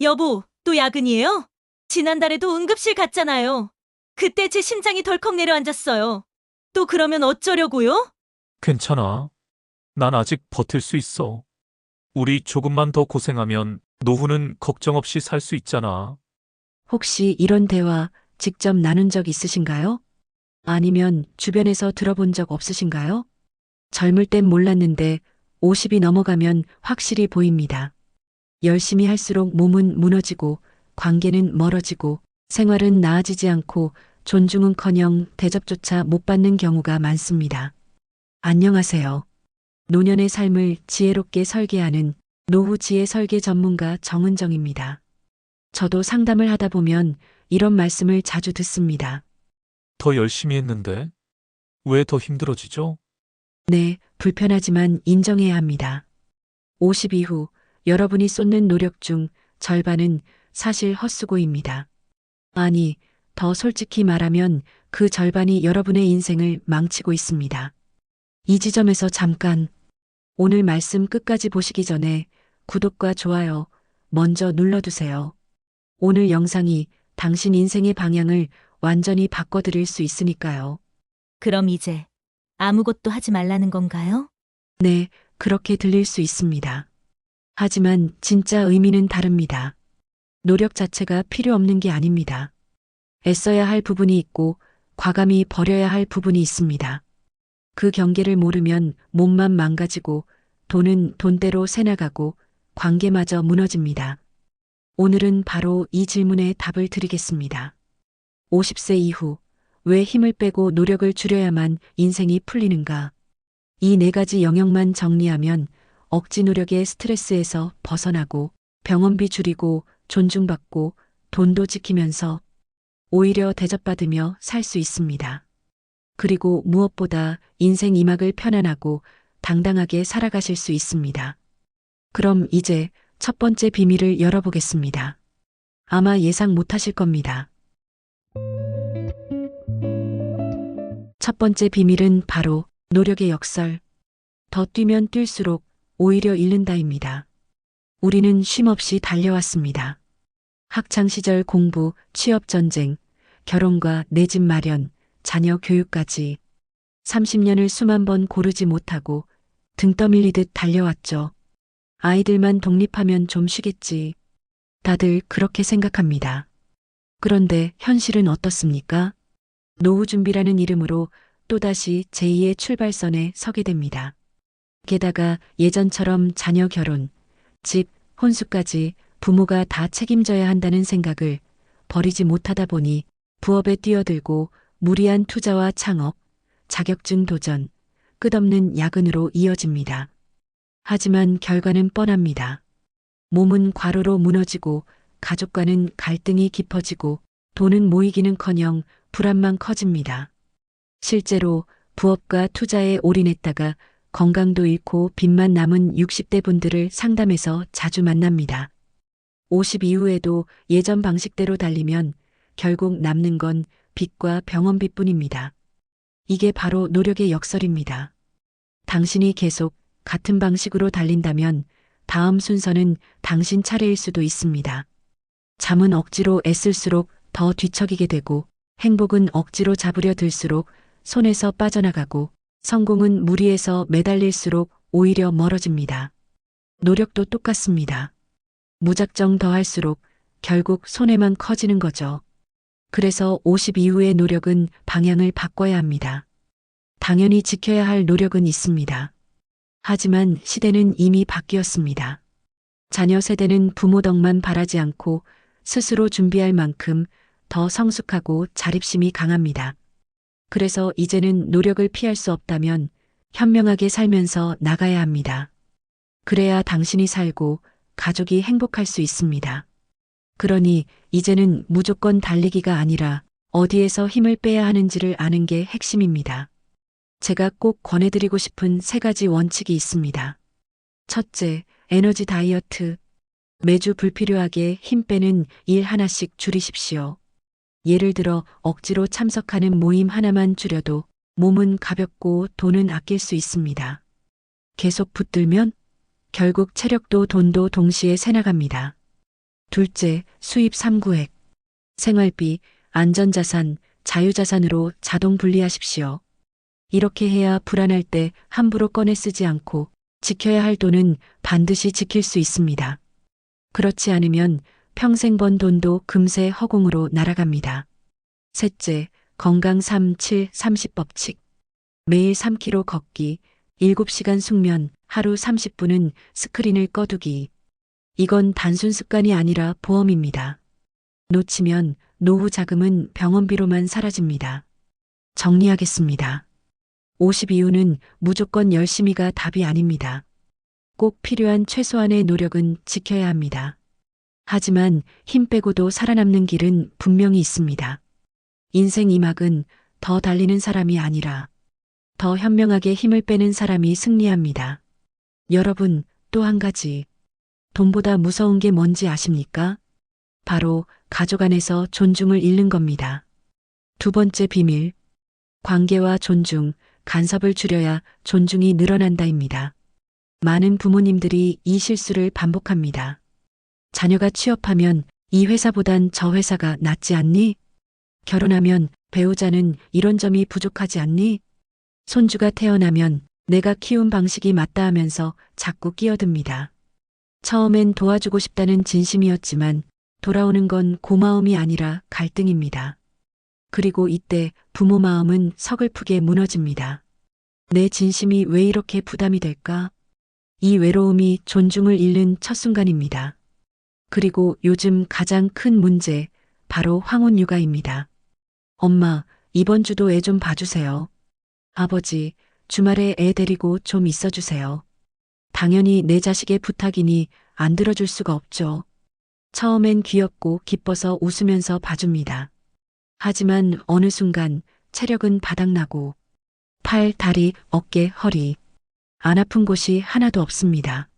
여보, 또 야근이에요? 지난달에도 응급실 갔잖아요. 그때 제 심장이 덜컥 내려앉았어요. 또 그러면 어쩌려고요? 괜찮아. 난 아직 버틸 수 있어. 우리 조금만 더 고생하면 노후는 걱정 없이 살 수 있잖아. 혹시 이런 대화 직접 나눈 적 있으신가요? 아니면 주변에서 들어본 적 없으신가요? 젊을 땐 몰랐는데 50이 넘어가면 확실히 보입니다. 열심히 할수록 몸은 무너지고 관계는 멀어지고 생활은 나아지지 않고 존중은커녕 대접조차 못 받는 경우가 많습니다. 안녕하세요. 노년의 삶을 지혜롭게 설계하는 노후 지혜 설계 전문가 정은정입니다. 저도 상담을 하다 보면 이런 말씀을 자주 듣습니다. 더 열심히 했는데 왜 더 힘들어지죠? 네, 불편하지만 인정해야 합니다. 50 이후 여러분이 쏟는 노력 중 절반은 사실 헛수고입니다. 아니, 더 솔직히 말하면 그 절반이 여러분의 인생을 망치고 있습니다. 이 지점에서 잠깐 오늘 말씀 끝까지 보시기 전에 구독과 좋아요 먼저 눌러두세요. 오늘 영상이 당신 인생의 방향을 완전히 바꿔드릴 수 있으니까요. 그럼 이제 아무것도 하지 말라는 건가요? 네, 그렇게 들릴 수 있습니다. 하지만 진짜 의미는 다릅니다. 노력 자체가 필요 없는 게 아닙니다. 애써야 할 부분이 있고 과감히 버려야 할 부분이 있습니다. 그 경계를 모르면 몸만 망가지고 돈은 돈대로 새나가고 관계마저 무너집니다. 오늘은 바로 이 질문에 답을 드리겠습니다. 50세 이후 왜 힘을 빼고 노력을 줄여야만 인생이 풀리는가? 이 네 가지 영역만 정리하면 억지 노력의 스트레스에서 벗어나고 병원비 줄이고 존중받고 돈도 지키면서 오히려 대접받으며 살 수 있습니다. 그리고 무엇보다 인생 이막을 편안하고 당당하게 살아가실 수 있습니다. 그럼 이제 첫 번째 비밀을 열어보겠습니다. 아마 예상 못하실 겁니다. 첫 번째 비밀은 바로 노력의 역설. 더 뛰면 뛸수록 오히려 잃는다입니다. 우리는 쉼없이 달려왔습니다. 학창시절 공부, 취업 전쟁, 결혼과 내 집 마련, 자녀 교육까지 30년을 수만 번 고르지 못하고 등 떠밀리듯 달려왔죠. 아이들만 독립하면 좀 쉬겠지. 다들 그렇게 생각합니다. 그런데 현실은 어떻습니까? 노후 준비라는 이름으로 또다시 제2의 출발선에 서게 됩니다. 게다가 예전처럼 자녀 결혼, 집, 혼수까지 부모가 다 책임져야 한다는 생각을 버리지 못하다 보니 부업에 뛰어들고 무리한 투자와 창업, 자격증 도전, 끝없는 야근으로 이어집니다. 하지만 결과는 뻔합니다. 몸은 과로로 무너지고 가족과는 갈등이 깊어지고 돈은 모이기는커녕 불안만 커집니다. 실제로 부업과 투자에 올인했다가 건강도 잃고 빚만 남은 60대 분들을 상담에서 자주 만납니다. 50 이후에도 예전 방식대로 달리면 결국 남는 건 빚과 병원비뿐입니다. 이게 바로 노력의 역설입니다. 당신이 계속 같은 방식으로 달린다면 다음 순서는 당신 차례일 수도 있습니다. 잠은 억지로 애쓸수록 더 뒤척이게 되고 행복은 억지로 잡으려 들수록 손에서 빠져나가고 성공은 무리해서 매달릴수록 오히려 멀어집니다. 노력도 똑같습니다. 무작정 더 할수록 결국 손해만 커지는 거죠. 그래서 50 이후의 노력은 방향을 바꿔야 합니다. 당연히 지켜야 할 노력은 있습니다. 하지만 시대는 이미 바뀌었습니다. 자녀 세대는 부모 덕만 바라지 않고 스스로 준비할 만큼 더 성숙하고 자립심이 강합니다. 그래서 이제는 노력을 피할 수 없다면 현명하게 살면서 나가야 합니다. 그래야 당신이 살고 가족이 행복할 수 있습니다. 그러니 이제는 무조건 달리기가 아니라 어디에서 힘을 빼야 하는지를 아는 게 핵심입니다. 제가 꼭 권해드리고 싶은 세 가지 원칙이 있습니다. 첫째, 에너지 다이어트. 매주 불필요하게 힘 빼는 일 하나씩 줄이십시오. 예를 들어 억지로 참석하는 모임 하나만 줄여도 몸은 가볍고 돈은 아낄 수 있습니다. 계속 붙들면 결국 체력도 돈도 동시에 새나갑니다. 둘째, 수입 3구획. 생활비, 안전자산, 자유자산으로 자동 분리하십시오. 이렇게 해야 불안할 때 함부로 꺼내 쓰지 않고 지켜야 할 돈은 반드시 지킬 수 있습니다. 그렇지 않으면 평생 번 돈도 금세 허공으로 날아갑니다. 셋째, 건강 3, 7, 30법칙. 매일 3km 걷기, 7시간 숙면, 하루 30분은 스크린을 꺼두기. 이건 단순 습관이 아니라 보험입니다. 놓치면 노후 자금은 병원비로만 사라집니다. 정리하겠습니다. 50 이후는 무조건 열심히가 답이 아닙니다. 꼭 필요한 최소한의 노력은 지켜야 합니다. 하지만 힘 빼고도 살아남는 길은 분명히 있습니다. 인생 이막은 더 달리는 사람이 아니라 더 현명하게 힘을 빼는 사람이 승리합니다. 여러분, 또 한 가지. 돈보다 무서운 게 뭔지 아십니까? 바로 가족 안에서 존중을 잃는 겁니다. 두 번째 비밀. 관계와 존중, 간섭을 줄여야 존중이 늘어난다입니다. 많은 부모님들이 이 실수를 반복합니다. 자녀가 취업하면 이 회사보단 저 회사가 낫지 않니? 결혼하면 배우자는 이런 점이 부족하지 않니? 손주가 태어나면 내가 키운 방식이 맞다 하면서 자꾸 끼어듭니다. 처음엔 도와주고 싶다는 진심이었지만 돌아오는 건 고마움이 아니라 갈등입니다. 그리고 이때 부모 마음은 서글프게 무너집니다. 내 진심이 왜 이렇게 부담이 될까? 이 외로움이 존중을 잃는 첫 순간입니다. 그리고 요즘 가장 큰 문제, 바로 황혼 육아입니다. 엄마, 이번 주도 애 좀 봐주세요. 아버지, 주말에 애 데리고 좀 있어주세요. 당연히 내 자식의 부탁이니 안 들어줄 수가 없죠. 처음엔 귀엽고 기뻐서 웃으면서 봐줍니다. 하지만 어느 순간 체력은 바닥나고 팔, 다리, 어깨, 허리. 안 아픈 곳이 하나도 없습니다.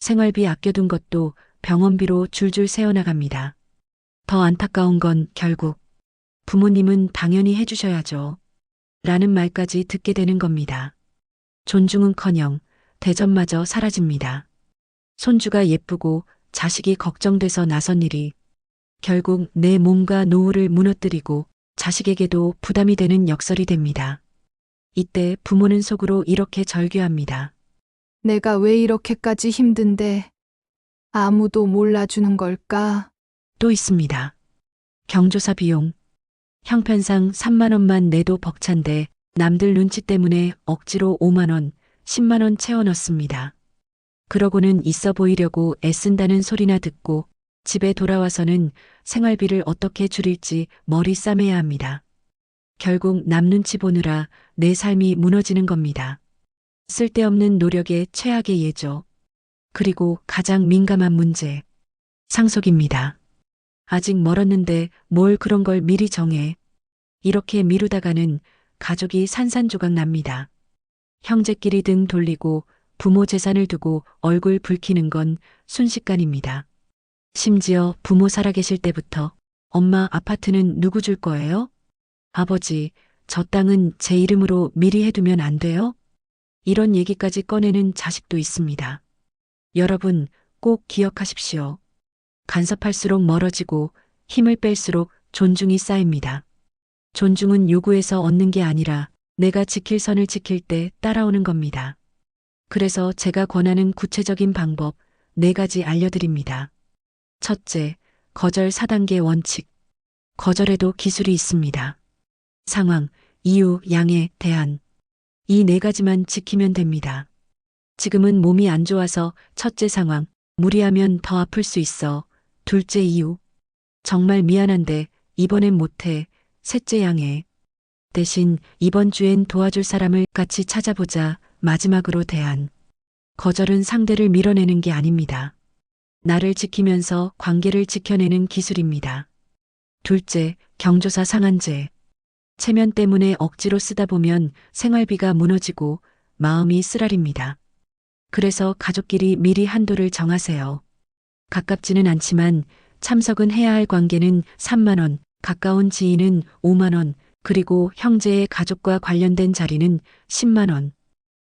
생활비 아껴둔 것도 병원비로 줄줄 새어나갑니다. 더 안타까운 건 결국 부모님은 당연히 해주셔야죠. 라는 말까지 듣게 되는 겁니다. 존중은 커녕 대접마저 사라집니다. 손주가 예쁘고 자식이 걱정돼서 나선 일이 결국 내 몸과 노후를 무너뜨리고 자식에게도 부담이 되는 역설이 됩니다. 이때 부모는 속으로 이렇게 절규합니다. 내가 왜 이렇게까지 힘든데 아무도 몰라주는 걸까? 또 있습니다. 경조사 비용. 형편상 3만원만 내도 벅찬데 남들 눈치 때문에 억지로 5만원, 10만원 채워 넣습니다. 그러고는 있어 보이려고 애쓴다는 소리나 듣고 집에 돌아와서는 생활비를 어떻게 줄일지 머리 싸매야 합니다. 결국 남 눈치 보느라 내 삶이 무너지는 겁니다. 쓸데없는 노력의 최악의 예죠. 그리고 가장 민감한 문제. 상속입니다. 아직 멀었는데 뭘 그런 걸 미리 정해. 이렇게 미루다가는 가족이 산산조각 납니다. 형제끼리 등 돌리고 부모 재산을 두고 얼굴 붉히는 건 순식간입니다. 심지어 부모 살아계실 때부터 엄마 아파트는 누구 줄 거예요? 아버지, 저 땅은 제 이름으로 미리 해두면 안 돼요? 이런 얘기까지 꺼내는 자식도 있습니다. 여러분 꼭 기억하십시오. 간섭할수록 멀어지고 힘을 뺄수록 존중이 쌓입니다. 존중은 요구해서 얻는 게 아니라 내가 지킬 선을 지킬 때 따라오는 겁니다. 그래서 제가 권하는 구체적인 방법 네 가지 알려드립니다. 첫째, 거절 4단계 원칙. 거절에도 기술이 있습니다. 상황, 이유, 양해, 대안. 이네 가지만 지키면 됩니다. 지금은 몸이 안 좋아서 첫째 상황, 무리하면 더 아플 수 있어. 둘째 이유. 정말 미안한데 이번엔 못해. 셋째 양해. 대신 이번 주엔 도와줄 사람을 같이 찾아보자. 마지막으로 대안. 거절은 상대를 밀어내는 게 아닙니다. 나를 지키면서 관계를 지켜내는 기술입니다. 둘째, 경조사 상한제. 체면 때문에 억지로 쓰다 보면 생활비가 무너지고 마음이 쓰라립니다. 그래서 가족끼리 미리 한도를 정하세요. 가깝지는 않지만 참석은 해야 할 관계는 3만원, 가까운 지인은 5만원, 그리고 형제의 가족과 관련된 자리는 10만원.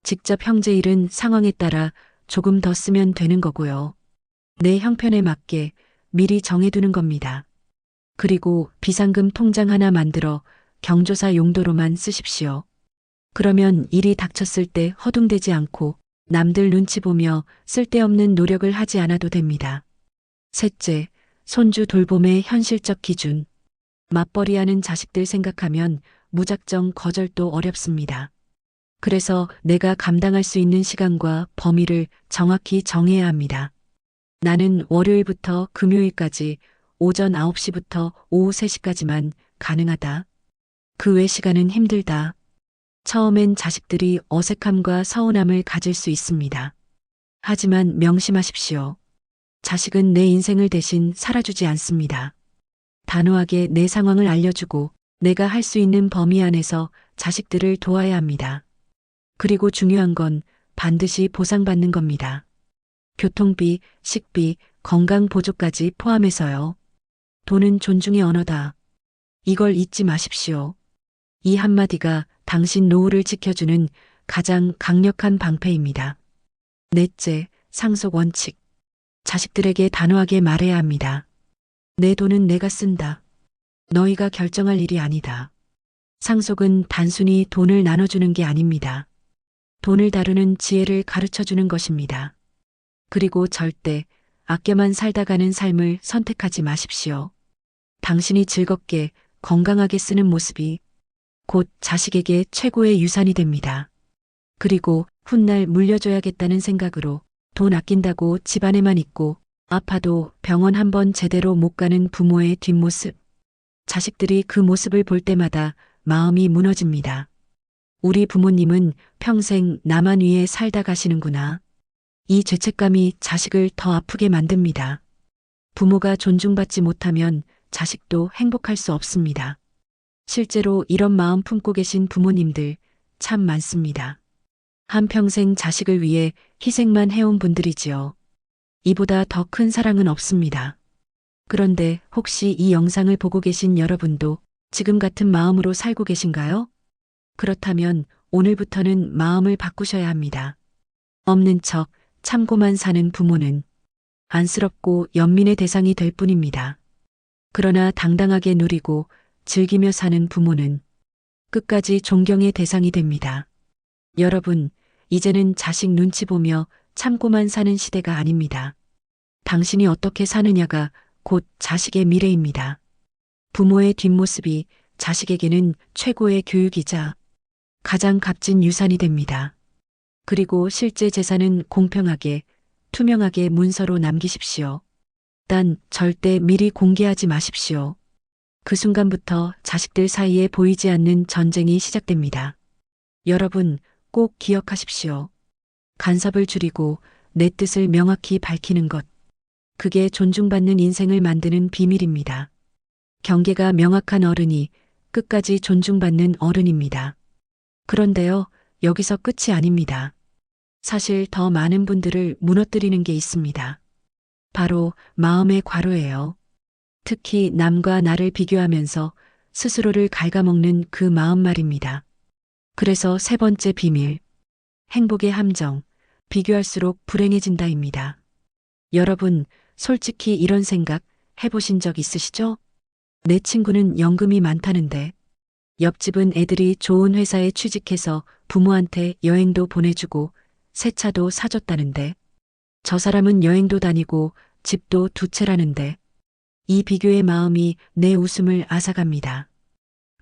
직접 형제 일은 상황에 따라 조금 더 쓰면 되는 거고요. 내 형편에 맞게 미리 정해두는 겁니다. 그리고 비상금 통장 하나 만들어 경조사 용도로만 쓰십시오. 그러면 일이 닥쳤을 때 허둥대지 않고 남들 눈치 보며 쓸데없는 노력을 하지 않아도 됩니다. 셋째, 손주 돌봄의 현실적 기준. 맞벌이하는 자식들 생각하면 무작정 거절도 어렵습니다. 그래서 내가 감당할 수 있는 시간과 범위를 정확히 정해야 합니다. 나는 월요일부터 금요일까지 오전 9시부터 오후 3시까지만 가능하다. 그 외 시간은 힘들다. 처음엔 자식들이 어색함과 서운함을 가질 수 있습니다. 하지만 명심하십시오. 자식은 내 인생을 대신 살아주지 않습니다. 단호하게 내 상황을 알려주고 내가 할 수 있는 범위 안에서 자식들을 도와야 합니다. 그리고 중요한 건 반드시 보상받는 겁니다. 교통비, 식비, 건강보조까지 포함해서요. 돈은 존중의 언어다. 이걸 잊지 마십시오. 이 한마디가 당신 노후를 지켜주는 가장 강력한 방패입니다. 넷째, 상속 원칙. 자식들에게 단호하게 말해야 합니다. 내 돈은 내가 쓴다. 너희가 결정할 일이 아니다. 상속은 단순히 돈을 나눠주는 게 아닙니다. 돈을 다루는 지혜를 가르쳐 주는 것입니다. 그리고 절대 아껴만 살다가는 삶을 선택하지 마십시오. 당신이 즐겁게 건강하게 쓰는 모습이 곧 자식에게 최고의 유산이 됩니다. 그리고 훗날 물려줘야겠다는 생각으로 돈 아낀다고 집안에만 있고 아파도 병원 한 번 제대로 못 가는 부모의 뒷모습. 자식들이 그 모습을 볼 때마다 마음이 무너집니다. 우리 부모님은 평생 나만 위해 살다 가시는구나. 이 죄책감이 자식을 더 아프게 만듭니다. 부모가 존중받지 못하면 자식도 행복할 수 없습니다. 실제로 이런 마음 품고 계신 부모님들 참 많습니다. 한평생 자식을 위해 희생만 해온 분들이지요. 이보다 더 큰 사랑은 없습니다. 그런데 혹시 이 영상을 보고 계신 여러분도 지금 같은 마음으로 살고 계신가요? 그렇다면 오늘부터는 마음을 바꾸셔야 합니다. 없는 척 참고만 사는 부모는 안쓰럽고 연민의 대상이 될 뿐입니다. 그러나 당당하게 누리고 즐기며 사는 부모는 끝까지 존경의 대상이 됩니다. 여러분, 이제는 자식 눈치 보며 참고만 사는 시대가 아닙니다. 당신이 어떻게 사느냐가 곧 자식의 미래입니다. 부모의 뒷모습이 자식에게는 최고의 교육이자 가장 값진 유산이 됩니다. 그리고 실제 재산은 공평하게, 투명하게 문서로 남기십시오. 단 절대 미리 공개하지 마십시오. 그 순간부터 자식들 사이에 보이지 않는 전쟁이 시작됩니다. 여러분 꼭 기억하십시오. 간섭을 줄이고 내 뜻을 명확히 밝히는 것. 그게 존중받는 인생을 만드는 비밀입니다. 경계가 명확한 어른이 끝까지 존중받는 어른입니다. 그런데요, 여기서 끝이 아닙니다. 사실 더 많은 분들을 무너뜨리는 게 있습니다. 바로 마음의 과로예요. 특히 남과 나를 비교하면서 스스로를 갉아먹는 그 마음 말입니다. 그래서 세 번째 비밀. 행복의 함정. 비교할수록 불행해진다입니다. 여러분, 솔직히 이런 생각 해보신 적 있으시죠? 내 친구는 연금이 많다는데, 옆집은 애들이 좋은 회사에 취직해서 부모한테 여행도 보내주고 새 차도 사줬다는데, 저 사람은 여행도 다니고 집도 두 채라는데, 이 비교의 마음이 내 웃음을 앗아갑니다.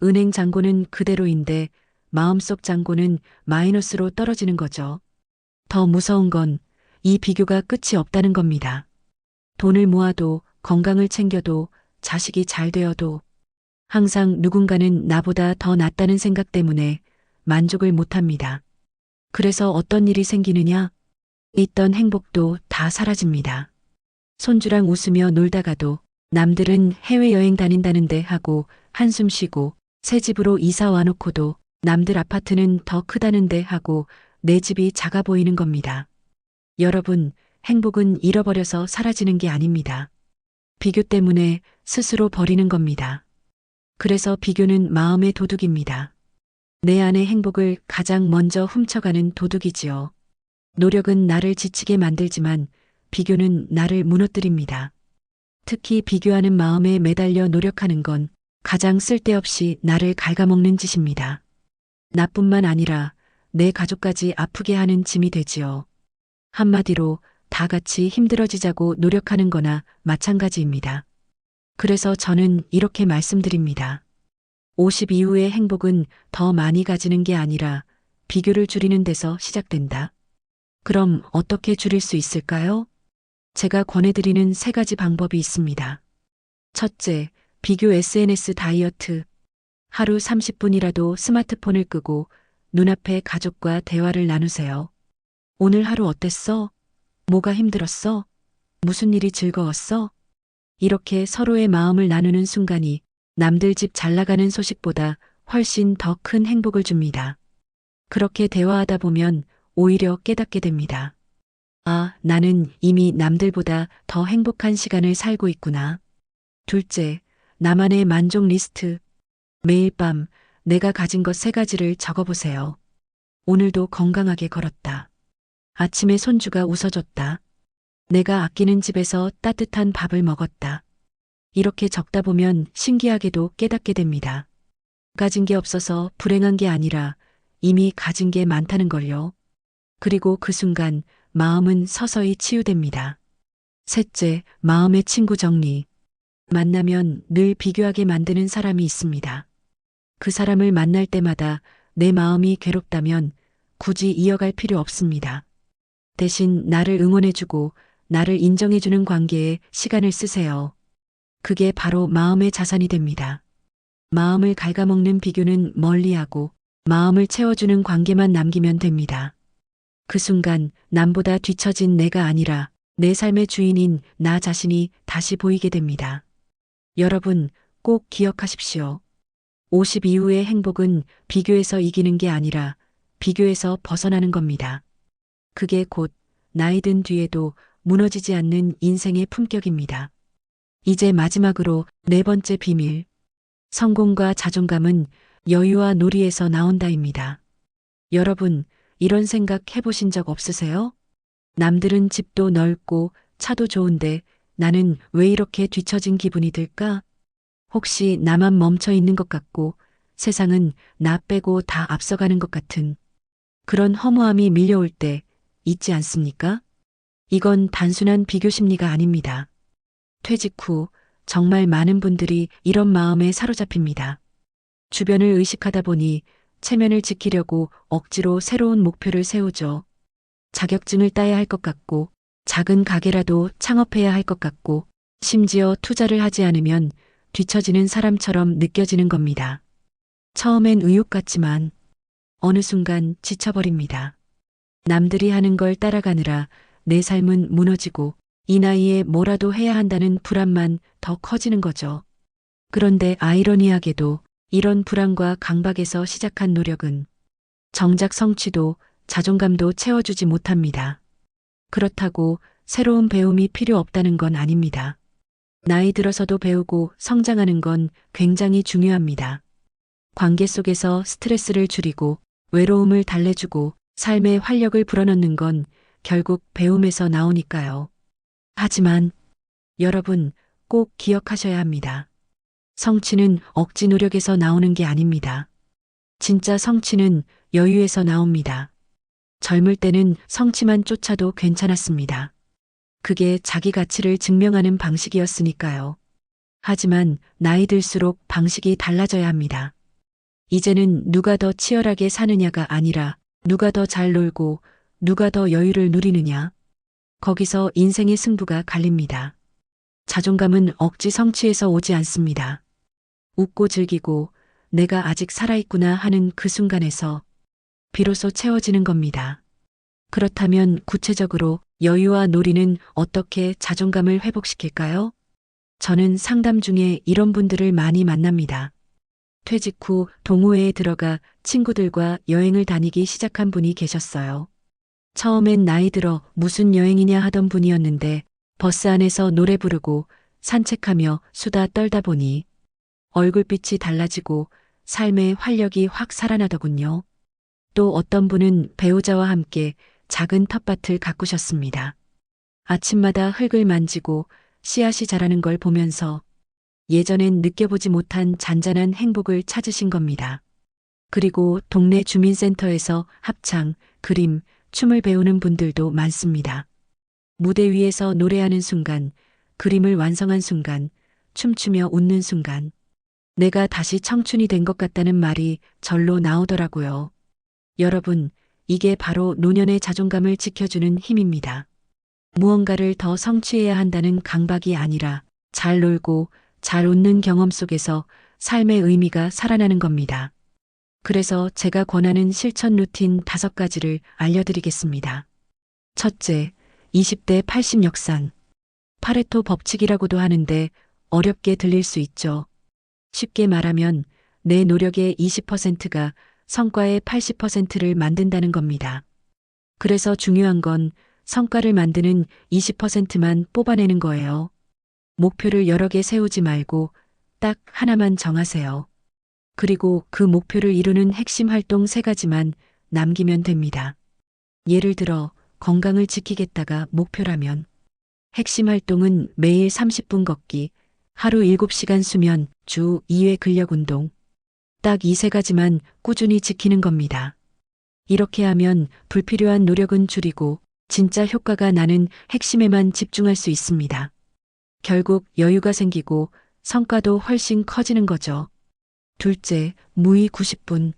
은행 잔고는 그대로인데 마음속 잔고는 마이너스로 떨어지는 거죠. 더 무서운 건 이 비교가 끝이 없다는 겁니다. 돈을 모아도 건강을 챙겨도 자식이 잘 되어도 항상 누군가는 나보다 더 낫다는 생각 때문에 만족을 못합니다. 그래서 어떤 일이 생기느냐? 있던 행복도 다 사라집니다. 손주랑 웃으며 놀다가도 남들은 해외여행 다닌다는데 하고 한숨 쉬고 새 집으로 이사 와놓고도 남들 아파트는 더 크다는데 하고 내 집이 작아 보이는 겁니다. 여러분, 행복은 잃어버려서 사라지는 게 아닙니다. 비교 때문에 스스로 버리는 겁니다. 그래서 비교는 마음의 도둑입니다. 내 안의 행복을 가장 먼저 훔쳐가는 도둑이지요. 노력은 나를 지치게 만들지만 비교는 나를 무너뜨립니다. 특히 비교하는 마음에 매달려 노력하는 건 가장 쓸데없이 나를 갉아먹는 짓입니다. 나뿐만 아니라 내 가족까지 아프게 하는 짐이 되지요. 한마디로 다 같이 힘들어지자고 노력하는 거나 마찬가지입니다. 그래서 저는 이렇게 말씀드립니다. 50 이후의 행복은 더 많이 가지는 게 아니라 비교를 줄이는 데서 시작된다. 그럼 어떻게 줄일 수 있을까요? 제가 권해드리는 세 가지 방법이 있습니다. 첫째, 비교 SNS 다이어트. 하루 30분이라도 스마트폰을 끄고 눈앞에 가족과 대화를 나누세요. 오늘 하루 어땠어? 뭐가 힘들었어? 무슨 일이 즐거웠어? 이렇게 서로의 마음을 나누는 순간이 남들 집 잘 나가는 소식보다 훨씬 더 큰 행복을 줍니다. 그렇게 대화하다 보면 오히려 깨닫게 됩니다. 아, 나는 이미 남들보다 더 행복한 시간을 살고 있구나. 둘째, 나만의 만족 리스트. 매일 밤 내가 가진 것 세 가지를 적어보세요. 오늘도 건강하게 걸었다. 아침에 손주가 웃어줬다. 내가 아끼는 집에서 따뜻한 밥을 먹었다. 이렇게 적다 보면 신기하게도 깨닫게 됩니다. 가진 게 없어서 불행한 게 아니라 이미 가진 게 많다는 걸요. 그리고 그 순간 마음은 서서히 치유됩니다. 셋째, 마음의 친구 정리. 만나면 늘 비교하게 만드는 사람이 있습니다. 그 사람을 만날 때마다 내 마음이 괴롭다면 굳이 이어갈 필요 없습니다. 대신 나를 응원해주고 나를 인정해주는 관계에 시간을 쓰세요. 그게 바로 마음의 자산이 됩니다. 마음을 갉아먹는 비교는 멀리하고 마음을 채워주는 관계만 남기면 됩니다. 그 순간 남보다 뒤처진 내가 아니라 내 삶의 주인인 나 자신이 다시 보이게 됩니다. 여러분 꼭 기억하십시오. 50 이후의 행복은 비교에서 이기는 게 아니라 비교에서 벗어나는 겁니다. 그게 곧 나이 든 뒤에도 무너지지 않는 인생의 품격입니다. 이제 마지막으로 네 번째 비밀. 성공과 자존감은 여유와 놀이에서 나온다입니다. 여러분, 이런 생각 해보신 적 없으세요? 남들은 집도 넓고 차도 좋은데 나는 왜 이렇게 뒤처진 기분이 들까? 혹시 나만 멈춰 있는 것 같고 세상은 나 빼고 다 앞서가는 것 같은 그런 허무함이 밀려올 때 있지 않습니까? 이건 단순한 비교 심리가 아닙니다. 퇴직 후 정말 많은 분들이 이런 마음에 사로잡힙니다. 주변을 의식하다 보니 체면을 지키려고 억지로 새로운 목표를 세우죠. 자격증을 따야 할 것 같고, 작은 가게라도 창업해야 할 것 같고, 심지어 투자를 하지 않으면 뒤처지는 사람처럼 느껴지는 겁니다. 처음엔 의욕 같지만, 어느 순간 지쳐버립니다. 남들이 하는 걸 따라가느라 내 삶은 무너지고, 이 나이에 뭐라도 해야 한다는 불안만 더 커지는 거죠. 그런데 아이러니하게도 이런 불안과 강박에서 시작한 노력은 정작 성취도 자존감도 채워주지 못합니다. 그렇다고 새로운 배움이 필요 없다는 건 아닙니다. 나이 들어서도 배우고 성장하는 건 굉장히 중요합니다. 관계 속에서 스트레스를 줄이고 외로움을 달래주고 삶의 활력을 불어넣는 건 결국 배움에서 나오니까요. 하지만 여러분 꼭 기억하셔야 합니다. 성취는 억지 노력에서 나오는 게 아닙니다. 진짜 성취는 여유에서 나옵니다. 젊을 때는 성취만 쫓아도 괜찮았습니다. 그게 자기 가치를 증명하는 방식이었으니까요. 하지만 나이 들수록 방식이 달라져야 합니다. 이제는 누가 더 치열하게 사느냐가 아니라 누가 더 잘 놀고 누가 더 여유를 누리느냐. 거기서 인생의 승부가 갈립니다. 자존감은 억지 성취에서 오지 않습니다. 웃고 즐기고 내가 아직 살아있구나 하는 그 순간에서 비로소 채워지는 겁니다. 그렇다면 구체적으로 여유와 놀이는 어떻게 자존감을 회복시킬까요? 저는 상담 중에 이런 분들을 많이 만납니다. 퇴직 후 동호회에 들어가 친구들과 여행을 다니기 시작한 분이 계셨어요. 처음엔 나이 들어 무슨 여행이냐 하던 분이었는데 버스 안에서 노래 부르고 산책하며 수다 떨다 보니 얼굴빛이 달라지고 삶의 활력이 확 살아나더군요. 또 어떤 분은 배우자와 함께 작은 텃밭을 가꾸셨습니다. 아침마다 흙을 만지고 씨앗이 자라는 걸 보면서 예전엔 느껴보지 못한 잔잔한 행복을 찾으신 겁니다. 그리고 동네 주민센터에서 합창, 그림, 춤을 배우는 분들도 많습니다. 무대 위에서 노래하는 순간, 그림을 완성한 순간, 춤추며 웃는 순간, 내가 다시 청춘이 된 것 같다는 말이 절로 나오더라고요. 여러분, 이게 바로 노년의 자존감을 지켜주는 힘입니다. 무언가를 더 성취해야 한다는 강박이 아니라 잘 놀고 잘 웃는 경험 속에서 삶의 의미가 살아나는 겁니다. 그래서 제가 권하는 실천 루틴 다섯 가지를 알려드리겠습니다. 첫째, 20대 80 역산. 파레토 법칙이라고도 하는데 어렵게 들릴 수 있죠. 쉽게 말하면 내 노력의 20%가 성과의 80%를 만든다는 겁니다. 그래서 중요한 건 성과를 만드는 20%만 뽑아내는 거예요. 목표를 여러 개 세우지 말고 딱 하나만 정하세요. 그리고 그 목표를 이루는 핵심 활동 세 가지만 남기면 됩니다. 예를 들어 건강을 지키겠다가 목표라면 핵심 활동은 매일 30분 걷기, 하루 7시간 수면, 주 2회 근력 운동. 딱 이 세 가지만 꾸준히 지키는 겁니다. 이렇게 하면 불필요한 노력은 줄이고 진짜 효과가 나는 핵심에만 집중할 수 있습니다. 결국 여유가 생기고 성과도 훨씬 커지는 거죠. 둘째, 무의 90분.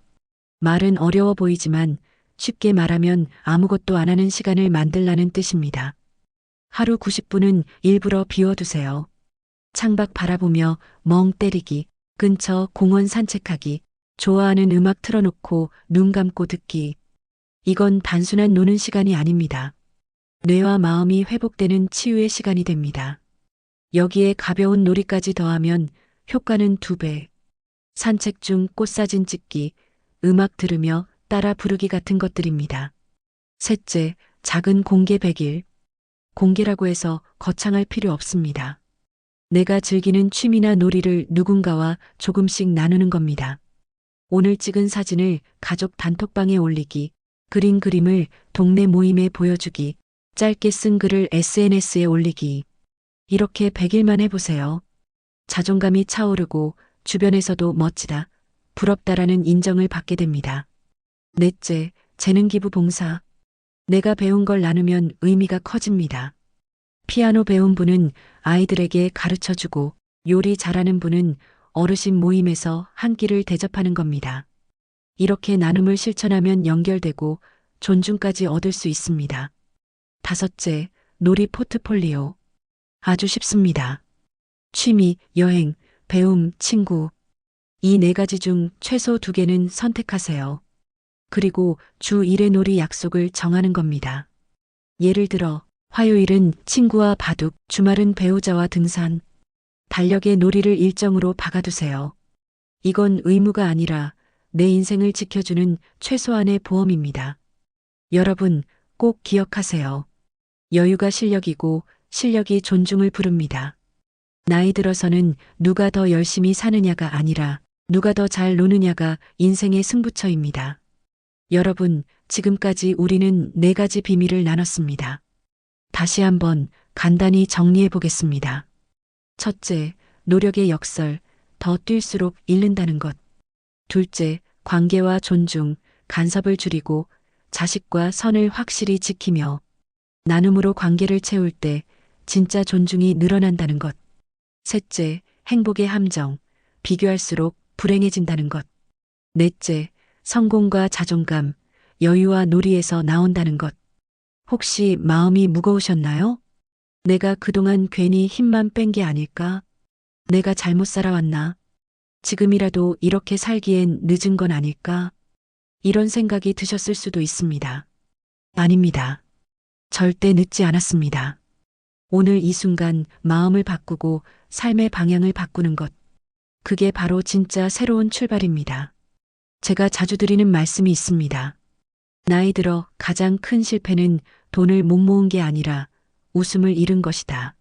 말은 어려워 보이지만 쉽게 말하면 아무것도 안 하는 시간을 만들라는 뜻입니다. 하루 90분은 일부러 비워두세요. 창밖 바라보며 멍 때리기, 근처 공원 산책하기, 좋아하는 음악 틀어놓고 눈 감고 듣기. 이건 단순한 노는 시간이 아닙니다. 뇌와 마음이 회복되는 치유의 시간이 됩니다. 여기에 가벼운 놀이까지 더하면 효과는 두 배. 산책 중 꽃사진 찍기, 음악 들으며 따라 부르기 같은 것들입니다. 셋째, 작은 공개 100일. 공개라고 해서 거창할 필요 없습니다. 내가 즐기는 취미나 놀이를 누군가와 조금씩 나누는 겁니다. 오늘 찍은 사진을 가족 단톡방에 올리기, 그린 그림을 동네 모임에 보여주기, 짧게 쓴 글을 SNS에 올리기. 이렇게 100일만 해보세요. 자존감이 차오르고 주변에서도 멋지다, 부럽다라는 인정을 받게 됩니다. 넷째, 재능 기부 봉사. 내가 배운 걸 나누면 의미가 커집니다. 피아노 배운 분은 아이들에게 가르쳐 주고 요리 잘하는 분은 어르신 모임에서 한 끼를 대접하는 겁니다. 이렇게 나눔을 실천하면 연결되고 존중까지 얻을 수 있습니다. 다섯째, 놀이 포트폴리오. 아주 쉽습니다. 취미, 여행, 배움, 친구. 이 네 가지 중 최소 두 개는 선택하세요. 그리고 주 1회 놀이 약속을 정하는 겁니다. 예를 들어, 화요일은 친구와 바둑, 주말은 배우자와 등산. 달력에 놀이를 일정으로 박아두세요. 이건 의무가 아니라 내 인생을 지켜주는 최소한의 보험입니다. 여러분, 꼭 기억하세요. 여유가 실력이고 실력이 존중을 부릅니다. 나이 들어서는 누가 더 열심히 사느냐가 아니라 누가 더 잘 노느냐가 인생의 승부처입니다. 여러분, 지금까지 우리는 네 가지 비밀을 나눴습니다. 다시 한번 간단히 정리해 보겠습니다. 첫째, 노력의 역설, 더 뛸수록 잃는다는 것. 둘째, 관계와 존중, 간섭을 줄이고 자식과 선을 확실히 지키며 나눔으로 관계를 채울 때 진짜 존중이 늘어난다는 것. 셋째, 행복의 함정, 비교할수록 불행해진다는 것. 넷째, 성공과 자존감, 여유와 놀이에서 나온다는 것. 혹시 마음이 무거우셨나요? 내가 그동안 괜히 힘만 뺀 게 아닐까? 내가 잘못 살아왔나? 지금이라도 이렇게 살기엔 늦은 건 아닐까? 이런 생각이 드셨을 수도 있습니다. 아닙니다. 절대 늦지 않았습니다. 오늘 이 순간 마음을 바꾸고 삶의 방향을 바꾸는 것. 그게 바로 진짜 새로운 출발입니다. 제가 자주 드리는 말씀이 있습니다. 나이 들어 가장 큰 실패는 돈을 못 모은 게 아니라 웃음을 잃은 것이다.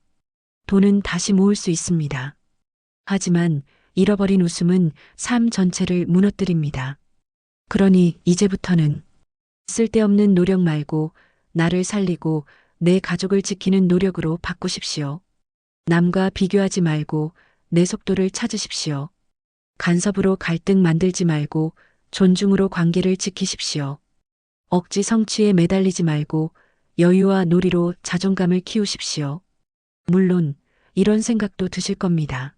돈은 다시 모을 수 있습니다. 하지만 잃어버린 웃음은 삶 전체를 무너뜨립니다. 그러니 이제부터는 쓸데없는 노력 말고 나를 살리고 내 가족을 지키는 노력으로 바꾸십시오. 남과 비교하지 말고 내 속도를 찾으십시오. 간섭으로 갈등 만들지 말고 존중으로 관계를 지키십시오. 억지 성취에 매달리지 말고 여유와 놀이로 자존감을 키우십시오. 물론 이런 생각도 드실 겁니다.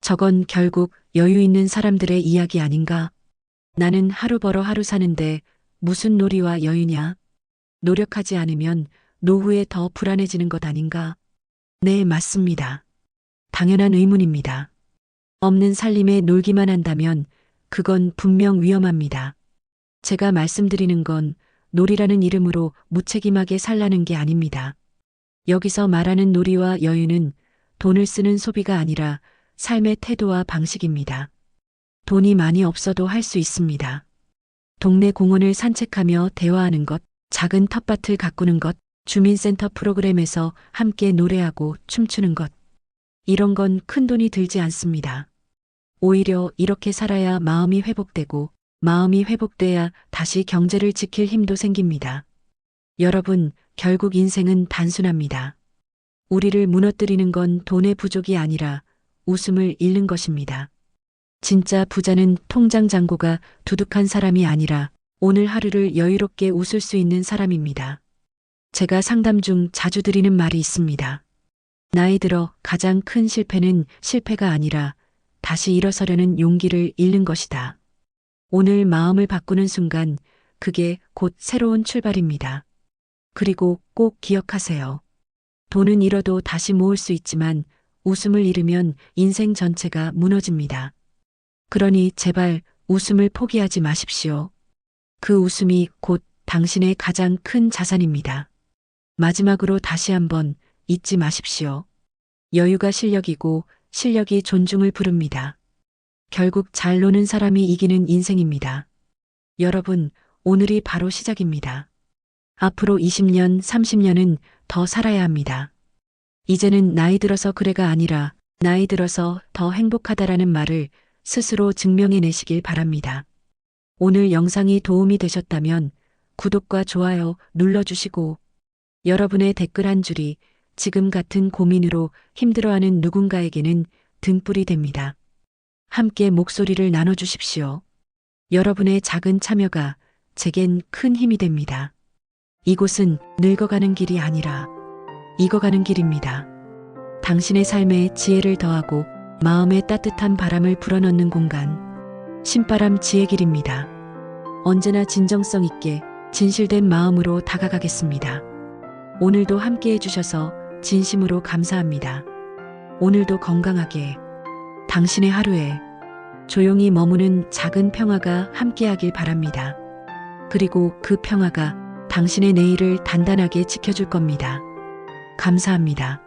저건 결국 여유 있는 사람들의 이야기 아닌가? 나는 하루 벌어 하루 사는데 무슨 놀이와 여유냐? 노력하지 않으면 노후에 더 불안해지는 것 아닌가? 네, 맞습니다. 당연한 의문입니다. 없는 살림에 놀기만 한다면 그건 분명 위험합니다. 제가 말씀드리는 건 놀이라는 이름으로 무책임하게 살라는 게 아닙니다. 여기서 말하는 놀이와 여유는 돈을 쓰는 소비가 아니라 삶의 태도와 방식입니다. 돈이 많이 없어도 할 수 있습니다. 동네 공원을 산책하며 대화하는 것, 작은 텃밭을 가꾸는 것, 주민센터 프로그램에서 함께 노래하고 춤추는 것. 이런 건 큰 돈이 들지 않습니다. 오히려 이렇게 살아야 마음이 회복되고 마음이 회복돼야 다시 경제를 지킬 힘도 생깁니다. 여러분, 결국 인생은 단순합니다. 우리를 무너뜨리는 건 돈의 부족이 아니라 웃음을 잃는 것입니다. 진짜 부자는 통장 잔고가 두둑한 사람이 아니라 오늘 하루를 여유롭게 웃을 수 있는 사람입니다. 제가 상담 중 자주 드리는 말이 있습니다. 나이 들어 가장 큰 실패는 실패가 아니라 다시 일어서려는 용기를 잃는 것이다. 오늘 마음을 바꾸는 순간 그게 곧 새로운 출발입니다. 그리고 꼭 기억하세요. 돈은 잃어도 다시 모을 수 있지만 웃음을 잃으면 인생 전체가 무너집니다. 그러니 제발 웃음을 포기하지 마십시오. 그 웃음이 곧 당신의 가장 큰 자산입니다. 마지막으로 다시 한번 잊지 마십시오. 여유가 실력이고 실력이 존중을 부릅니다. 결국 잘 노는 사람이 이기는 인생입니다. 여러분, 오늘이 바로 시작입니다. 앞으로 20년, 30년은 더 살아야 합니다. 이제는 나이 들어서 그래가 아니라 나이 들어서 더 행복하다라는 말을 스스로 증명해 내시길 바랍니다. 오늘 영상이 도움이 되셨다면 구독과 좋아요 눌러주시고 여러분의 댓글 한 줄이 지금 같은 고민으로 힘들어하는 누군가에게는 등불이 됩니다. 함께 목소리를 나눠주십시오. 여러분의 작은 참여가 제겐 큰 힘이 됩니다. 이곳은 늙어가는 길이 아니라 익어가는 길입니다. 당신의 삶에 지혜를 더하고 마음에 따뜻한 바람을 불어넣는 공간. 신바람 지혜 길입니다. 언제나 진정성 있게 진실된 마음으로 다가가겠습니다. 오늘도 함께 해주셔서 진심으로 감사합니다. 오늘도 건강하게 당신의 하루에 조용히 머무는 작은 평화가 함께하길 바랍니다. 그리고 그 평화가 당신의 내일을 단단하게 지켜줄 겁니다. 감사합니다.